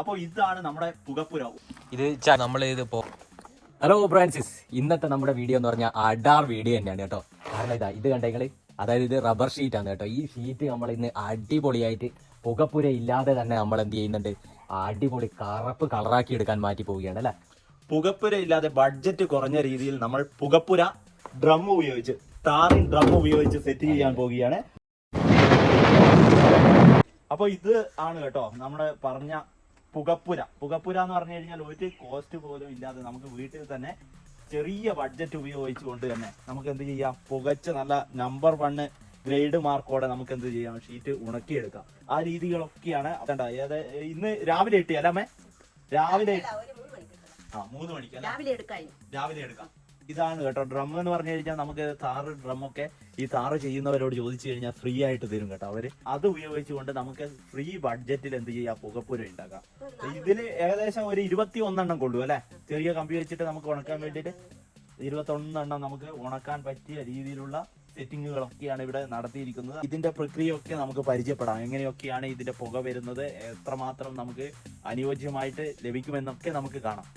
അപ്പോൾ ഇതാണ് നമ്മുടെ പുകപ്പുര ഇത് നമ്മൾ ഇതിപ്പോ പോ ഹലോ ഫ്രാൻസിസ് ഇന്നത്തെ നമ്മുടെ വീഡിയോ എന്ന് പറഞ്ഞാൽ അഡാർ വീഡിയോ തന്നെയാണ് കേട്ടോ. കാരണം ഇതാ ഇത് കണ്ടെങ്കിൽ അതായത് ഇത് റബ്ബർ ഷീറ്റ് ആണ് കേട്ടോ. ഈ ഷീറ്റ് നമ്മൾ ഇന്ന് അടിപൊളിയായിട്ട് പുകപ്പുര ഇല്ലാതെ തന്നെ നമ്മൾ എന്ത് ചെയ്യുന്നുണ്ട്? അടിപൊളി കറുപ്പ് കളറാക്കി എടുക്കാൻ മാറ്റി പോവുകയാണ് അല്ലേ? പുകപ്പുര ഇല്ലാതെ ബഡ്ജറ്റ് കുറഞ്ഞ രീതിയിൽ നമ്മൾ പുകപ്പുര ഡ്രം ഉപയോഗിച്ച് താറിൻ ഡ്രം ഉപയോഗിച്ച് സെറ്റ് ചെയ്യാൻ പോവുകയാണ്. അപ്പൊ ഇത് ആണ് കേട്ടോ നമ്മുടെ പറഞ്ഞ പുകപ്പുര. പുകപ്പുര എന്ന് പറഞ്ഞു കഴിഞ്ഞാൽ ഒരു കോസ്റ്റ് പോലും ഇല്ലാതെ നമുക്ക് വീട്ടിൽ തന്നെ ചെറിയ ബഡ്ജറ്റ് ഉപയോഗിച്ചുകൊണ്ട് തന്നെ നമുക്ക് എന്ത് ചെയ്യാം? പുകച്ച് നല്ല നമ്പർ വണ്ണ് ഗ്രേഡ് മാർക്കോടെ നമുക്ക് എന്ത് ചെയ്യാം? ഷീറ്റ് ഉണക്കിയെടുക്കാം. ആ രീതികളൊക്കെയാണ് അതായത് ഇന്ന് രാവിലെ ഇട്ടിയല്ലേ അമ്മേ? രാവിലെ ആ മൂന്ന് മണിക്ക് രാവിലെ എടുക്കാം. ഇതാണ് കേട്ടോ. ഡ്രം എന്ന് പറഞ്ഞു കഴിഞ്ഞാൽ നമുക്ക് താറ് ഡ്രമ്മൊക്കെ ഈ താറ് ചെയ്യുന്നവരോട് ചോദിച്ചു കഴിഞ്ഞാൽ ഫ്രീ ആയിട്ട് തരും കേട്ടോ അവർ. അത് ഉപയോഗിച്ചുകൊണ്ട് നമുക്ക് ഫ്രീ ബഡ്ജറ്റിൽ എന്ത് ചെയ്യാം? പുകപ്പുര ഉണ്ടാക്കാം. ഇതിൽ ഏകദേശം ഒരു ഇരുപത്തി ഒന്നെണ്ണം കൊള്ളു അല്ലെ? ചെറിയ കമ്പി വെച്ചിട്ട് നമുക്ക് ഉണക്കാൻ വേണ്ടിയിട്ട് ഇരുപത്തി ഒന്നെണ്ണം നമുക്ക് ഉണക്കാൻ പറ്റിയ രീതിയിലുള്ള സെറ്റിങ്ങുകളൊക്കെയാണ് ഇവിടെ നടത്തിയിരിക്കുന്നത്. ഇതിന്റെ പ്രക്രിയ ഒക്കെ നമുക്ക് പരിചയപ്പെടാം. എങ്ങനെയൊക്കെയാണ് ഇതിന്റെ പുക വരുന്നത്? എത്രമാത്രം നമുക്ക് അനുയോജ്യമായിട്ട് ലഭിക്കുമെന്നൊക്കെ നമുക്ക് കാണാം.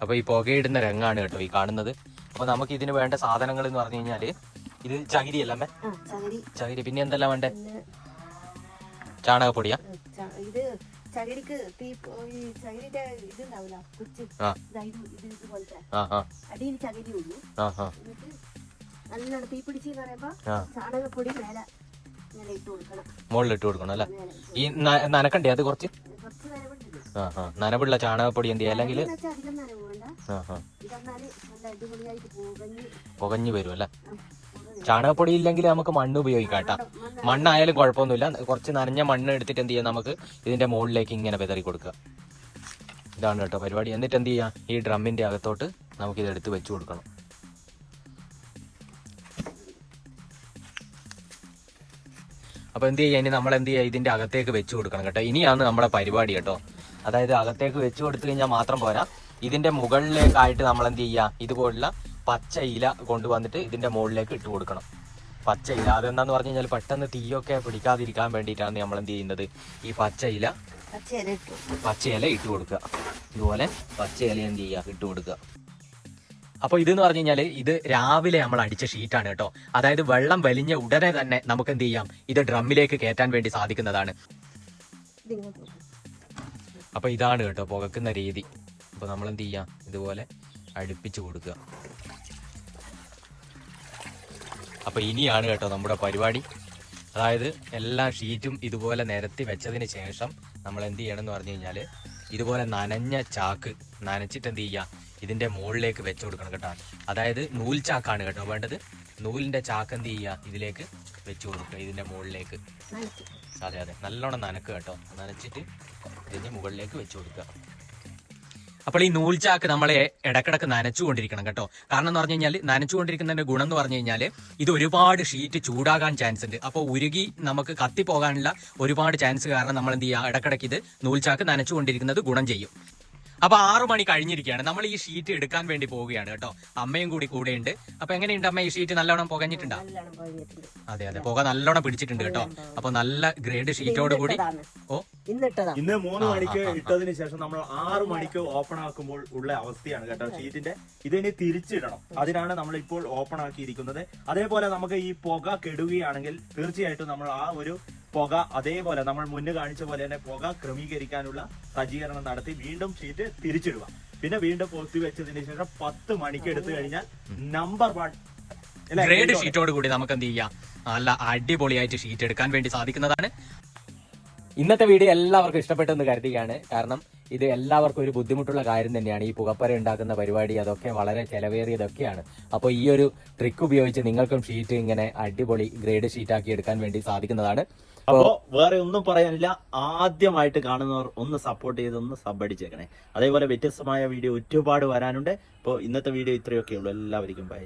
അപ്പൊ ഈ പുകയിടുന്ന രംഗാണ് കേട്ടോ ഈ കാണുന്നത്. അപ്പൊ നമുക്ക് ഇതിന് വേണ്ട സാധനങ്ങൾ എന്ന് പറഞ്ഞു കഴിഞ്ഞാൽ ഇത് ചകിരി അല്ലേ അമ്മേ? ചകിരി. പിന്നെ എന്തെല്ലാം വേണ്ടേ? ചാണകപ്പൊടിയാ? ഇത് ചകിരിക്ക് തീ ഈ ചകിരിന്റെ ഇതുണ്ടാവില്ല ഇതുപോലത്തെ. അടിയിൽ ചകിരി ഉള്ളൂ. നല്ലോണം തീ പറയുമ്പോ ആ. ചാണകപ്പൊടി മേലെ ഇട്ട് കൊടുക്കണം. മുകളിൽ ഇട്ട് കൊടുക്കണം അല്ലേ? ഈ നനക്കണ്ടേ അത് കുറച്ച്? നനവുള്ള ചാണകപ്പൊടി എന്ത് ചെയ്യുക അല്ലെങ്കിൽ പുകഞ്ഞു വരും അല്ലേ? ചാണകപ്പൊടി ഇല്ലെങ്കിൽ നമുക്ക് മണ്ണ് ഉപയോഗിക്കാം കേട്ടാ മണ്ണായാലും കുഴപ്പമൊന്നുമില്ല. കുറച്ച് നനഞ്ഞ മണ്ണ് എടുത്തിട്ട് എന്ത് ചെയ്യാം നമുക്ക് ഇതിന്റെ മുകളിലേക്ക് ഇങ്ങനെ വിതറി കൊടുക്കുക. ഇതാണ് കേട്ടോ പരിപാടി. എന്നിട്ട് എന്ത് ചെയ്യാം? ഈ ഡ്രമ്മിന്റെ അകത്തോട്ട് നമുക്ക് ഇത് എടുത്ത് വെച്ചു കൊടുക്കണം. അപ്പൊ എന്ത് ചെയ്യാം? ഇനി നമ്മൾ എന്ത് ചെയ്യാം? ഇതിന്റെ അകത്തേക്ക് വെച്ചു കൊടുക്കണം കേട്ടോ. ഇനിയാണ് നമ്മുടെ പരിപാടി കേട്ടോ. അതായത് അകത്തേക്ക് വെച്ചു കൊടുത്തു കഴിഞ്ഞാൽ മാത്രം പോരാ. ഇതിന്റെ മുകളിലേക്കായിട്ട് നമ്മൾ എന്ത് ചെയ്യുക ഇതുപോലുള്ള പച്ച ഇല കൊണ്ടുവന്നിട്ട് ഇതിന്റെ മുകളിലേക്ക് ഇട്ട് കൊടുക്കണം. പച്ച ഇല. അതെന്താന്ന് പറഞ്ഞു കഴിഞ്ഞാൽ പെട്ടെന്ന് തീയൊക്കെ പിടിക്കാതിരിക്കാൻ വേണ്ടിയിട്ടാണ് നമ്മൾ എന്ത് ചെയ്യുന്നത്? ഈ പച്ച ഇല പച്ച ഇല ഇട്ട് കൊടുക്കുക. ഇതുപോലെ പച്ച ഇല എന്ത് ചെയ്യുക? ഇട്ട് കൊടുക്കുക. അപ്പൊ ഇതെന്ന് പറഞ്ഞു കഴിഞ്ഞാൽ ഇത് രാവിലെ നമ്മൾ അടിച്ച ഷീറ്റാണ് കേട്ടോ. അതായത് വെള്ളം വലിഞ്ഞ ഉടനെ തന്നെ നമുക്ക് എന്ത് ചെയ്യാം? ഇത് ഡ്രമ്മിലേക്ക് കയറ്റാൻ വേണ്ടി സാധിക്കുന്നതാണ്. അപ്പൊ ഇതാണ് കേട്ടോ പുകക്കുന്ന രീതി. അപ്പൊ നമ്മൾ എന്ത് ചെയ്യാം? ഇതുപോലെ അടുപ്പിച്ച് കൊടുക്കുക. അപ്പോൾ ഇനിയാണ് കേട്ടോ നമ്മുടെ പരിപാടി. അതായത് എല്ലാ ഷീറ്റും ഇതുപോലെ നിരത്തി വെച്ചതിന് ശേഷം നമ്മൾ എന്ത് ചെയ്യണം എന്ന് പറഞ്ഞു കഴിഞ്ഞാൽ ഇതുപോലെ നനഞ്ഞ ചാക്ക് നനച്ചിട്ട് എന്ത് ചെയ്യുക ഇതിന്റെ മുകളിലേക്ക് വെച്ച് കൊടുക്കണം കേട്ടോ. അതായത് നൂൽ ചാക്കാണ് കേട്ടോ വേണ്ടത്. നൂലിന്റെ ചാക്ക് എന്ത് ചെയ്യുക ഇതിലേക്ക് വെച്ച് കൊടുക്കുക ഇതിന്റെ മുകളിലേക്ക്. അതെ അതെ. നല്ലോണം നനക്ക് കേട്ടോ. നനച്ചിട്ട് ഇതിന്റെ മുകളിലേക്ക് വെച്ച് കൊടുക്കുക. അപ്പോൾ ഈ നൂൽചാക്ക് നമ്മളെ ഇടക്കിടക്ക് നനച്ചുകൊണ്ടിരിക്കണം കേട്ടോ. കാരണം എന്ന് പറഞ്ഞു കഴിഞ്ഞാൽ നനച്ചുകൊണ്ടിരിക്കുന്നതിന്റെ ഗുണം എന്ന് പറഞ്ഞു കഴിഞ്ഞാൽ ഇത് ഒരുപാട് ഷീറ്റ് ചൂടാകാൻ ചാൻസ് ഉണ്ട്. അപ്പോൾ ഉരുകി നമുക്ക് കത്തിപ്പോകാനുള്ള ഒരുപാട് ചാൻസ് കാരണം നമ്മൾ എന്ത് ചെയ്യുക? ഇടക്കിടക്ക് ഇത് നൂൽചാക്ക് നനച്ചുകൊണ്ടിരിക്കുന്നത് ഗുണം ചെയ്യും. അപ്പൊ ആറു മണി കഴിഞ്ഞിരിക്കുകയാണ്. നമ്മൾ ഈ ഷീറ്റ് എടുക്കാൻ വേണ്ടി പോവുകയാണ് കേട്ടോ. അമ്മയും കൂടി കൂടെ ഉണ്ട് അപ്പൊ എങ്ങനെയുണ്ട് അമ്മ ഈ ഷീറ്റ് നല്ലോണം പുകഞ്ഞിട്ടുണ്ടോ? അതെ അതെ. പുക നല്ലോണം പിടിച്ചിട്ടുണ്ട് കേട്ടോ. അപ്പൊ നല്ല ഗ്രേഡ് ഷീറ്റോട് കൂടി. ഓ? ഇന്ന് മൂന്ന് മണിക്ക്. ഇട്ടതിന് ശേഷം നമ്മൾ ആറു മണിക്ക് ഓപ്പൺ ആക്കുമ്പോൾ ഉള്ള അവസ്ഥയാണ് കേട്ടോ ഷീറ്റിന്റെ ഇതിനെ തിരിച്ചിടണം. അതിനാണ് നമ്മൾ ഇപ്പോൾ ഓപ്പൺ ആക്കിയിരിക്കുന്നത്. അതേപോലെ നമുക്ക് ഈ പുക കെടുകയാണെങ്കിൽ തീർച്ചയായിട്ടും നമ്മൾ ആ ഒരു പുക അതേപോലെ നമ്മൾ മുന്നേ കാണിച്ച പോലെ തന്നെ പുക ക്രമീകരിക്കാനുള്ള സജ്ജീകരണം നടത്തി വീണ്ടും ഷീറ്റ് തിരിച്ചിടുക. പിന്നെ വീണ്ടും പൊത്തി വെച്ചതിന് ശേഷം പത്ത് മണിക്ക് എടുത്തു കഴിഞ്ഞാൽ നമ്പർ വൺ ഗ്രേഡ് ഷീറ്റോട് കൂടി നമുക്ക് എന്ത് ചെയ്യാം? നല്ല അടിപൊളിയായിട്ട് ഷീറ്റ് എടുക്കാൻ വേണ്ടി സാധിക്കുന്നതാണ്. ഇന്നത്തെ വീഡിയോ എല്ലാവർക്കും ഇഷ്ടപ്പെട്ടെന്ന് കരുതുകയാണ്. കാരണം ഇത് എല്ലാവർക്കും ഒരു ബുദ്ധിമുട്ടുള്ള കാര്യം തന്നെയാണ്. ഈ പുകപ്പര ഉണ്ടാക്കുന്ന പരിപാടി അതൊക്കെ വളരെ ചെലവേറിയതൊക്കെയാണ്. അപ്പോൾ ഈ ഒരു ട്രിക്ക് ഉപയോഗിച്ച് നിങ്ങൾക്കും ഷീറ്റ് ഇങ്ങനെ അടിപൊളി ഗ്രേഡ് ഷീറ്റാക്കി എടുക്കാൻ വേണ്ടി സാധിക്കുന്നതാണ്. അപ്പോ വേറെ ഒന്നും പറയാനില്ല. ആദ്യമായിട്ട് കാണുന്നവർ ഒന്ന് സപ്പോർട്ട് ചെയ്ത് ഒന്ന് സബ് അടിച്ചേക്കണേ. അതേപോലെ വ്യത്യസ്തമായ വീഡിയോ ഒരുപാട് വരാനുണ്ട്. അപ്പോൾ ഇന്നത്തെ വീഡിയോ ഇത്രയൊക്കെ ഉള്ളൂ. എല്ലാവർക്കും ബൈ